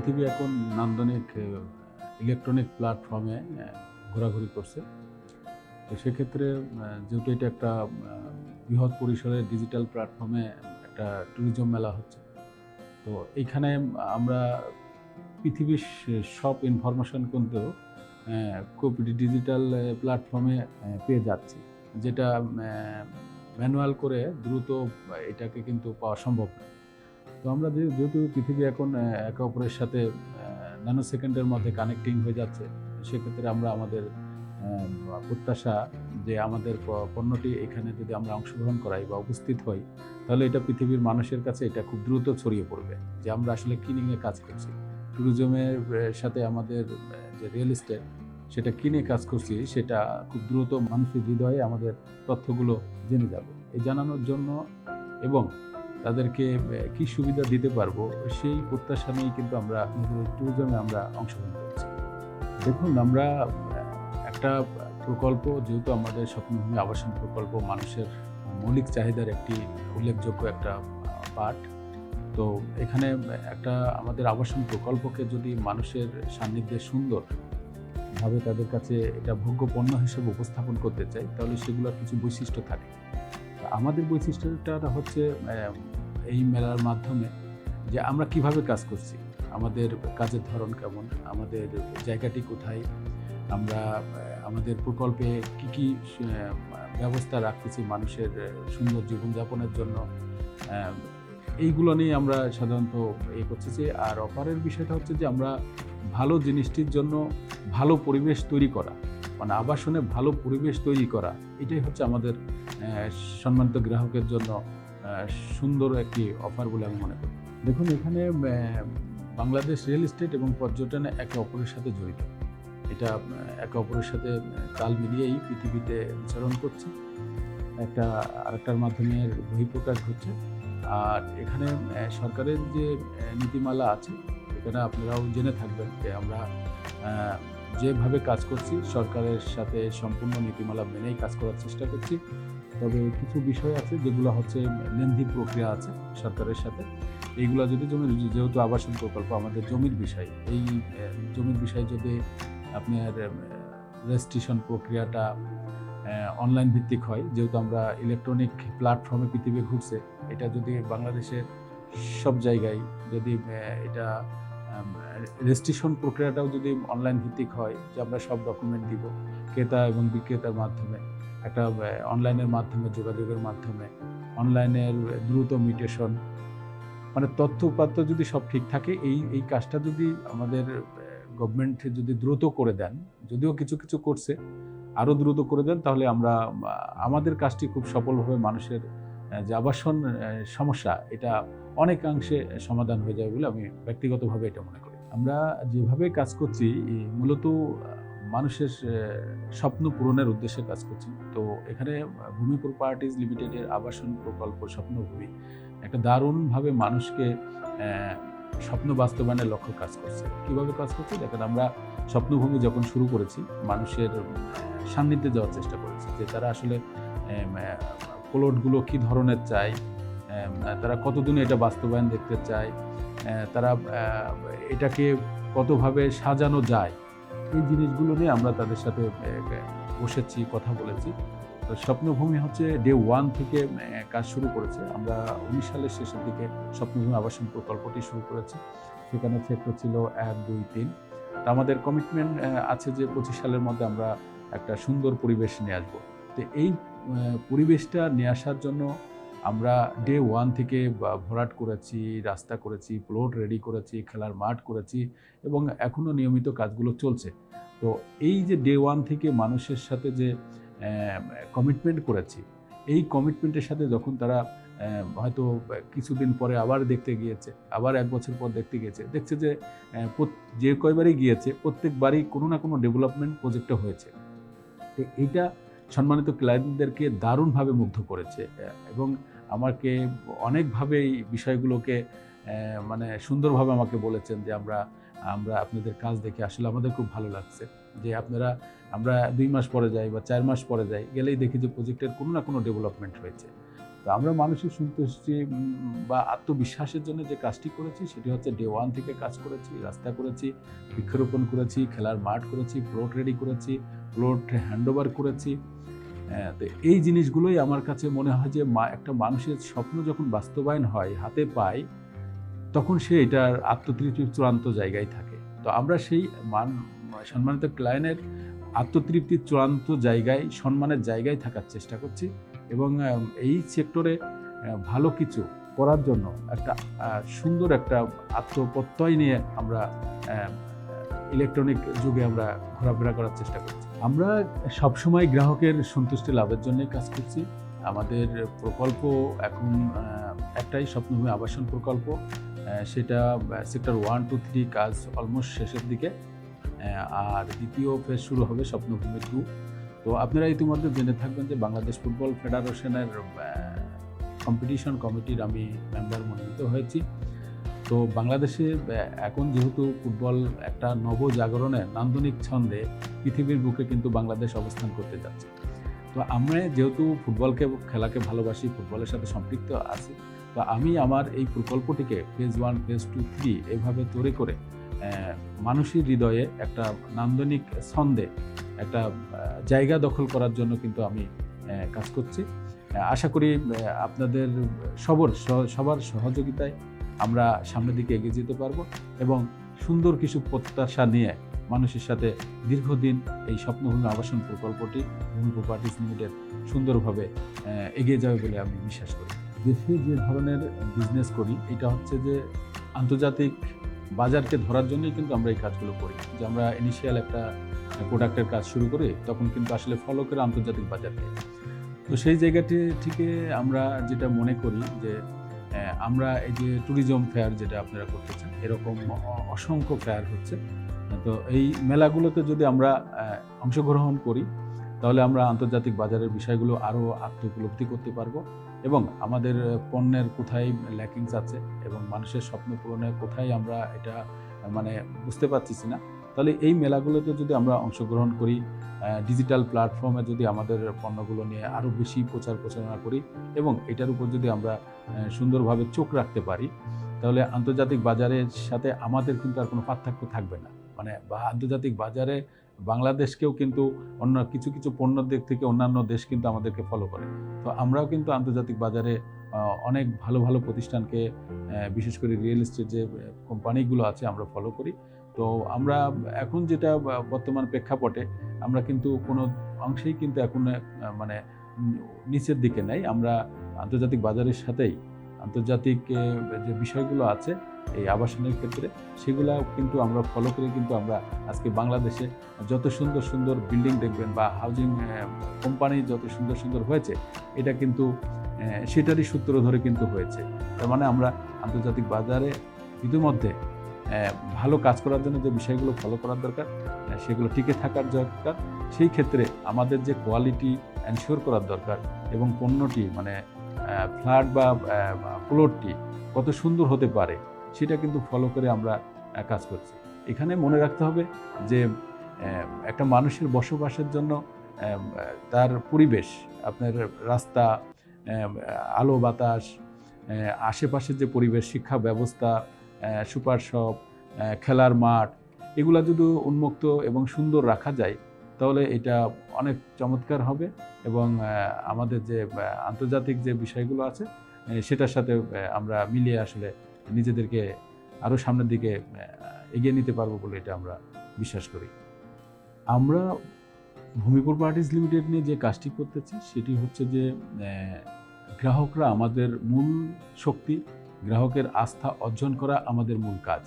পৃথিবী এখন নান্দনিক ইলেকট্রনিক প্ল্যাটফর্মে ঘোরাঘুরি করছে। তো সেক্ষেত্রে যেহেতু এটা একটা বৃহৎ পরিসরের ডিজিটাল প্ল্যাটফর্মে একটা ট্যুরিজম মেলা হচ্ছে, তো এইখানে আমরা পৃথিবীর সব ইনফরমেশন কিন্তু খুব ডিজিটাল প্ল্যাটফর্মে পেয়ে যাচ্ছি, যেটা ম্যানুয়াল করে দ্রুত এটাকে কিন্তু পাওয়া সম্ভব না। তো আমরা যেহেতু পৃথিবী এখন একে অপরের সাথে ন্যানো সেকেন্ডের মধ্যে কানেক্টিং হয়ে যাচ্ছে, সেক্ষেত্রে আমরা আমাদের প্রত্যাশা যে আমাদের পণ্যটি এখানে যদি আমরা অংশগ্রহণ করাই বা উপস্থিত হই, তাহলে এটা পৃথিবীর মানুষের কাছে এটা খুব দ্রুত ছড়িয়ে পড়বে যে আমরা আসলে কি নিয়ে কাজ করছি। ট্যুরিজমের সাথে আমাদের যে রিয়েল এস্টেট সেটা কিনে কাজ করছি, সেটা খুব দ্রুত মানুষের হৃদয়ে আমাদের তথ্যগুলো জেনে যাবে। এই জানানোর জন্য এবং তাদেরকে কি সুবিধা দিতে পারব? সেই প্রত্যাশা নিয়েই কিন্তু আমরা ট্যুরিজমে আমরা অংশগ্রহণ করছি। দেখুন, আমরা একটা প্রকল্প, যেহেতু আমাদের স্বপ্নভূমি আবাসন প্রকল্প মানুষের মৌলিক চাহিদার একটি উল্লেখযোগ্য একটা পার্ট তো এখানে একটা আমাদের আবাসন প্রকল্পকে যদি মানুষের সান্নিধ্যে সুন্দর ভাবে তাদের কাছে এটা ভোগ্য পণ্য হিসেবে উপস্থাপন করতে চাই, তাহলে সেগুলোর কিছু বৈশিষ্ট্য থাকে। আমাদের বৈশিষ্ট্যটা হচ্ছে এই মেলার মাধ্যমে যে আমরা কীভাবে কাজ করছি, আমাদের কাজের ধরন কেমন, আমাদের জায়গাটি কোথায়, আমরা আমাদের প্রকল্পে কি কি ব্যবস্থা রাখতেছি মানুষের সুন্দর জীবনযাপনের জন্য এইগুলো নিয়ে আমরা সাধারণত এই করতেছি। আর অপারের বিষয়টা হচ্ছে যে আমরা ভালো জিনিসটির জন্য ভালো পরিবেশ তৈরি করা মানে আবাসনে ভালো পরিবেশ তৈরি করা, এটাই হচ্ছে আমাদের সম্মানিত গ্রাহকের জন্য সুন্দর একটি অফার বলে আমি মনে করি। দেখুন, এখানে বাংলাদেশ রিয়েল এস্টেট এবং পর্যটন একে অপরের সাথে জড়িত। এটা একে অপরের সাথে তাল মিলিয়েই পৃথিবীতে বিচরণ করছে। একটা, আরেকটার মাধ্যমে বহিঃপ্রকাশ হচ্ছে। আর এখানে সরকারের যে নীতিমালা আছে এখানে আপনারাও জেনে থাকবেন যে আমরা যেভাবে কাজ করছি, সরকারের সাথে সম্পূর্ণ নীতিমালা মেনেই কাজ করার চেষ্টা করছি। তবে কিছু বিষয় আছে যেগুলো হচ্ছে লেন্দি প্রক্রিয়া আছে সরকারের সাথে। এইগুলো যদি জমি, যেহেতু আবাসন প্রকল্প আমাদের জমির বিষয়, এই জমির বিষয় যদি আপনার রেজিস্ট্রেশন প্রক্রিয়াটা অনলাইন ভিত্তিক হয়, যেহেতু আমরা ইলেকট্রনিক প্ল্যাটফর্মে পৃথিবী ঘুরছে, এটা যদি বাংলাদেশের সব জায়গায় যদি এটা রেজিস্ট্রেশন প্রক্রিয়াটাও যদি অনলাইন ভিত্তিক হয়, যে আমরা সব ডকুমেন্ট দিব, ক্রেতা এবং বিক্রেতার মাধ্যমে একটা অনলাইনের মাধ্যমে, যোগাযোগের মাধ্যমে অনলাইনের দ্রুত মিউটেশন মানে তথ্য উপাত্ত যদি সব ঠিক থাকে, এই এই কাজটা যদি আমাদের গভর্নমেন্ট যদি দ্রুত করে দেন, যদিও কিছু কিছু করছে, আরও দ্রুত করে দেন, তাহলে আমরা আমাদের কাজটি খুব সফলভাবে মানুষের যে আবাসন সমস্যা, এটা অনেকাংশে সমাধান হয়ে যাবে বলে আমি ব্যক্তিগতভাবে এটা মনে করি। আমরা যেভাবে কাজ করছি মূলত মানুষের স্বপ্ন পূরণের উদ্দেশ্যে কাজ করছি। তো এখানে ভূমি প্রপার্টিজ লিমিটেডের আবাসন প্রকল্প স্বপ্নভূমি একটা দারুণভাবে মানুষকে স্বপ্ন বাস্তবায়নের লক্ষ্য কাজ করছে। কীভাবে কাজ করছে? দেখেন আমরা স্বপ্নভূমি যখন শুরু করেছি, মানুষের সান্নিধ্যে যাওয়ার চেষ্টা করেছি যে তারা আসলে প্লটগুলো কি ধরনের চাই তারা কতদিনে এটা বাস্তবায়ন দেখতে চায় তারা এটাকে কতভাবে সাজানো যায় এই জিনিসগুলো নিয়ে আমরা তাদের সাথে বসেছি, কথা বলেছি। তো স্বপ্নভূমি হচ্ছে ডে ওয়ান থেকে কাজ শুরু করেছে। আমরা উনিশ সালের শেষের দিকে স্বপ্নভূমি আবাসন প্রকল্পটি শুরু করেছি। সেখানে সেক্টর ছিল এক, দুই, তিন। তো আমাদের কমিটমেন্ট আছে যে পঁচিশ সালের মধ্যে আমরা একটা সুন্দর পরিবেশ নিয়ে আসব। তো এই পরিবেশটা নিয়ে আসার জন্য আমরা ডে ওয়ান থেকে ভরাট করেছি, রাস্তা করেছি প্লট রেডি করেছি, খেলার মাঠ করেছি এবং এখনও নিয়মিত কাজগুলো চলছে। তো এই যে ডে ওয়ান থেকে মানুষের সাথে যে কমিটমেন্ট করেছি, এই কমিটমেন্টের সাথে যখন তারা হয়তো কিছুদিন পরে আবার দেখতে গিয়েছে, আবার এক বছর পর দেখতে গিয়েছে, দেখছে যে যে কয়বারই গিয়েছে, প্রত্যেকবারই কোনো না কোনো ডেভেলপমেন্ট প্রজেক্টে হয়েছে। তো এইটা সম্মানিত ক্লায়েন্টদেরকে দারুণভাবে মুগ্ধ করেছে এবং আমাকে অনেকভাবে এই বিষয়গুলোকে মানে সুন্দরভাবে আমাকে বলেছেন যে আমরা আমরা আপনাদের কাজ দেখে আসলে আমাদের খুব ভালো লাগছে। যে আপনারা, আমরা দুই মাস পরে যাই বা চার মাস পরে যাই, গেলেই দেখি যে প্রজেক্টের কোনো না কোনো ডেভেলপমেন্ট হয়েছে। তো আমরা মানসিক সন্তুষ্টি বা আত্মবিশ্বাসের জন্য যে কাজটি করেছি, সেটি হচ্ছে ডে ওয়ান থেকে কাজ করেছি, রাস্তা করেছি, বৃক্ষরোপণ করেছি, খেলার মাঠ করেছি প্লট রেডি করেছি প্লট হ্যান্ডওভার করেছি। এই জিনিসগুলোই আমার কাছে মনে হয় যে মা একটা মানুষের স্বপ্ন যখন বাস্তবায়ন হয়, হাতে পায়, তখন সে এটার আত্মতৃপ্তির চূড়ান্ত জায়গায় থাকে। তো আমরা সেই মান সম্মানিত ক্লায়েন্টের আত্মতৃপ্তির চূড়ান্ত জায়গায়, সম্মানের জায়গায় থাকার চেষ্টা করছি এবং এই সেক্টরে ভালো কিছু করার জন্য একটা সুন্দর একটা আত্মপ্রত্যয় নিয়ে আমরা ইলেকট্রনিক যুগে আমরা ঘোরাফেরা করার চেষ্টা করছি। আমরা সবসময় গ্রাহকের সন্তুষ্টি লাভের জন্য কাজ করছি। আমাদের প্রকল্প এখন একটাই স্বপ্নভূমি আবাসন প্রকল্প। সেটা সেক্টর ওয়ান টু থ্রি কাজ অলমোস্ট শেষের দিকে। আর দ্বিতীয় ফেজ শুরু হবে স্বপ্নভূমি টু তো আপনারা ইতিমধ্যে জেনে থাকবেন যে বাংলাদেশ ফুটবল ফেডারেশনের কম্পিটিশন কমিটির আমি মেম্বার মনোনীত হয়েছি। তো বাংলাদেশে এখন যেহেতু ফুটবল একটা নবজাগরণের নান্দনিক ছন্দে পৃথিবীর বুকে কিন্তু বাংলাদেশ অবস্থান করতে যাচ্ছে। তো আমরা যেহেতু ফুটবলকে, খেলাকে ভালোবাসি, ফুটবলের সাথে সম্পৃক্ত আছি, তো আমি আমার এই প্রকল্পটিকে phase one phase two three এইভাবে তৈরি করে মানুষের হৃদয়ে একটা নান্দনিক ছন্দে একটা জায়গা দখল করার জন্য কিন্তু আমি কাজ করছি। আশা করি আপনাদের সবর সবার সহযোগিতায় আমরা সামনের দিকে এগিয়ে যেতে পারব এবং সুন্দর কিছু প্রত্যাশা নিয়ে মানুষের সাথে দীর্ঘদিন এই স্বপ্নভূমি আবাসন প্রকল্পটি ভূমি প্রপার্টিস লিমিটেড সুন্দরভাবে এগিয়ে যাবে বলে আমি বিশ্বাস করি। দেশে যে ধরনের বিজনেস করি, এটা হচ্ছে যে আন্তর্জাতিক বাজারকে ধরার জন্যই কিন্তু আমরা এই কাজগুলো করি। যে আমরা ইনিশিয়াল একটা প্রোডাক্টের কাজ শুরু করি, তখন কিন্তু আসলে ফলো করে আন্তর্জাতিক বাজারকে তো সেই জায়গাটি থেকে আমরা যেটা মনে করি যে আমরা এই যে ট্যুরিজম ফেয়ার যেটা আপনারা করতেছেন, এরকম অসংখ্য ফেয়ার হচ্ছে। তো এই মেলাগুলোতে যদি আমরা অংশগ্রহণ করি, তাহলে আমরা আন্তর্জাতিক বাজারের বিষয়গুলো আরও আত্ম উপলব্ধি করতে পারব এবং আমাদের পণ্যের কোথায় ল্যাকিংস আছে এবং মানুষের স্বপ্ন পূরণে কোথায় আমরা এটা মানে বুঝতে পারতেছি না। তাহলে এই মেলাগুলোতে যদি আমরা অংশগ্রহণ করি ডিজিটাল প্ল্যাটফর্মে যদি আমাদের পণ্যগুলো নিয়ে আরও বেশি প্রচার প্রচারণা করি এবং এটার উপর যদি আমরা সুন্দরভাবে চোখ রাখতে পারি, তাহলে আন্তর্জাতিক বাজারের সাথে আমাদের কিন্তু আর কোনো পার্থক্য থাকবে না। মানে বা আন্তর্জাতিক বাজারে বাংলাদেশকেও কিন্তু অন্য কিছু কিছু পণ্যের দিক থেকে অন্যান্য দেশ কিন্তু আমাদেরকে ফলো করে। তো আমরাও কিন্তু আন্তর্জাতিক বাজারে অনেক ভালো ভালো প্রতিষ্ঠানকে বিশেষ করে রিয়েল এস্টেট যে কোম্পানিগুলো আছে আমরা ফলো করি। তো আমরা এখন যেটা বর্তমান প্রেক্ষাপটে, আমরা কিন্তু কোনো অংশেই কিন্তু এখন মানে নিচের দিকে নেই। আমরা আন্তর্জাতিক বাজারের সাথেই, আন্তর্জাতিক যে বিষয়গুলো আছে, এই আবাসনের ক্ষেত্রে, সেগুলা কিন্তু আমরা ফলো করে কিন্তু আমরা আজকে বাংলাদেশে যত সুন্দর সুন্দর বিল্ডিং দেখবেন বা হাউজিং কোম্পানি যত সুন্দর সুন্দর হয়েছে, এটা কিন্তু সেটারই সূত্র ধরে কিন্তু হয়েছে। তার মানে আমরা আন্তর্জাতিক বাজারে ইতিমধ্যে ভালো কাজ করার জন্য যে বিষয়গুলো ফলো করার দরকার সেগুলো টিকে থাকার দরকার। সেই ক্ষেত্রে আমাদের যে কোয়ালিটি এনশিওর করার দরকার এবং পণ্যটি মানে ফ্ল্যাট বা প্লটটি কত সুন্দর হতে পারে, সেটা কিন্তু ফলো করে আমরা কাজ করছি। এখানে মনে রাখতে হবে যে একটা মানুষের বসবাসের জন্য তার পরিবেশ, আপনার রাস্তা আলো বাতাস আশেপাশের যে পরিবেশ, শিক্ষা ব্যবস্থা সুপার শপ খেলার মাঠ, এগুলা যদি উন্মুক্ত এবং সুন্দর রাখা যায়, তাহলে এটা অনেক চমৎকার হবে এবং আমাদের যে আন্তর্জাতিক যে বিষয়গুলো আছে সেটার সাথে আমরা মিলিয়ে আসলে নিজেদেরকে আরও সামনের দিকে এগিয়ে নিতে পারব বলে এটা আমরা বিশ্বাস করি। আমরা ভূমিপুর পার্টিস লিমিটেড নিয়ে যে কাজটি করতেছি, সেটি হচ্ছে যে গ্রাহকরা আমাদের মূল শক্তি গ্রাহকের আস্থা অর্জন করা আমাদের মূল কাজ।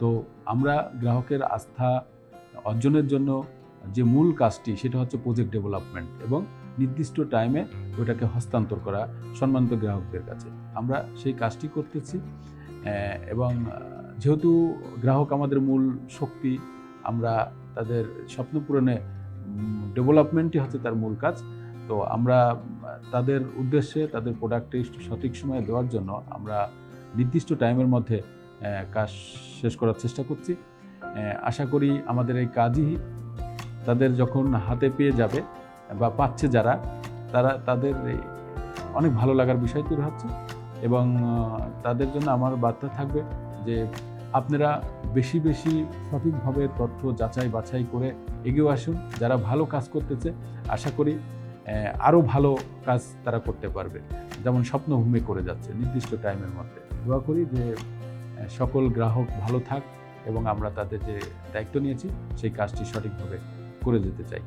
তো আমরা গ্রাহকের আস্থা অর্জনের জন্য যে মূল কাজটি, সেটা হচ্ছে প্রজেক্ট ডেভেলপমেন্ট এবং নির্দিষ্ট টাইমে ওটাকে হস্তান্তর করা সম্মানিত গ্রাহকদের কাছে। আমরা সেই কাজটি করতেছি এবং যেহেতু গ্রাহক আমাদের মূল শক্তি, আমরা তাদের স্বপ্ন পূরণে ডেভেলপমেন্টই হচ্ছে তার মূল কাজ। তো আমরা, তাদের উদ্দেশ্যে, তাদের প্রোডাক্টটি সঠিক সময়ে দেওয়ার জন্য আমরা নির্দিষ্ট টাইমের মধ্যে কাজ শেষ করার চেষ্টা করছি। আশা করি আমাদের এই কাজই তাদের যখন হাতে পেয়ে যাবে বা পাচ্ছে যারা, তারা তাদের অনেক ভালো লাগার বিষয় তৈরি হচ্ছে এবং তাদের জন্য আমার বার্তা থাকবে যে আপনারা বেশি বেশি সঠিকভাবে তথ্য যাচাই বাছাই করে এগিয়ে আসুন। যারা ভালো কাজ করতেছে, আশা করি আরও ভালো কাজ তারা করতে পারবে। যেমন স্বপ্নভূমি করে যাচ্ছে নির্দিষ্ট টাইমের মধ্যে। দোয়া করি যে সকল গ্রাহক ভালো থাক এবং আমরা তাদের যে দায়িত্ব নিয়েছি, সেই কাজটি সঠিকভাবে করে যেতে চাই।